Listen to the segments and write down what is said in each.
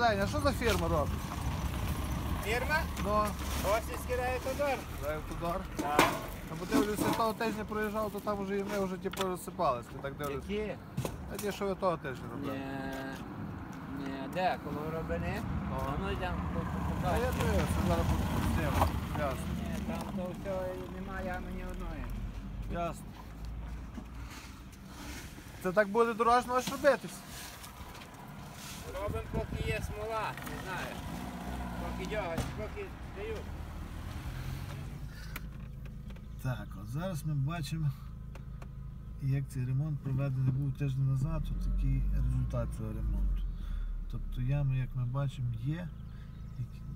Добрий а що за фірма робить? Фірма? Ну, Осінський райотодор. Райавтодор. Так. Я подивлюся, того тижня проїжджав, то там вже і ми вже типу розсипались. Ти так дивлюся. Які? А ті, що ви того тижня Ні. робили? Ні, де? Коло робини? Ну. А ну йдемо А я покажемо. дивився, зараз зніму. Ясно. Ні, там то все немає ями ні одної. Ясно. Це так буде дорожно аж робитись. Робимо, поки смола, не знаю. Поки дьоготь, поки дають. Так, от зараз ми бачимо, як цей ремонт проведений був тиждень назад, от такий результат цього ремонту. Тобто ями, як ми бачимо, є,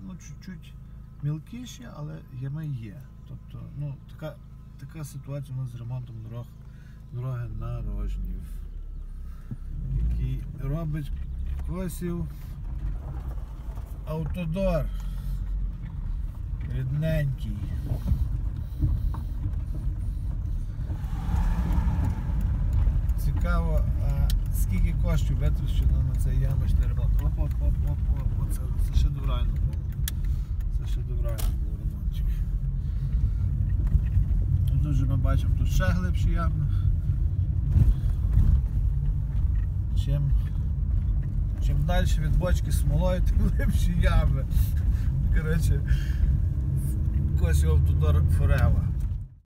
ну, чуть-чуть мілкіші, але ями є. Тобто, ну, така, така ситуація у нас з ремонтом дорог, дороги на Рожнів, який робить косів автодор. Рідненький. Цікаво, а скільки коштів витрачено на цей ямочний ремонт? Оп, оп, оп, оп, оп, оце, це шедеврально було. Це шедеврально був ремонтчик. Ну, Тут же ми бачимо тут ще глибші ями. Чим, чим далі від бочки смолою, тим глибші ями. Коротше, Косів Автодор Форева.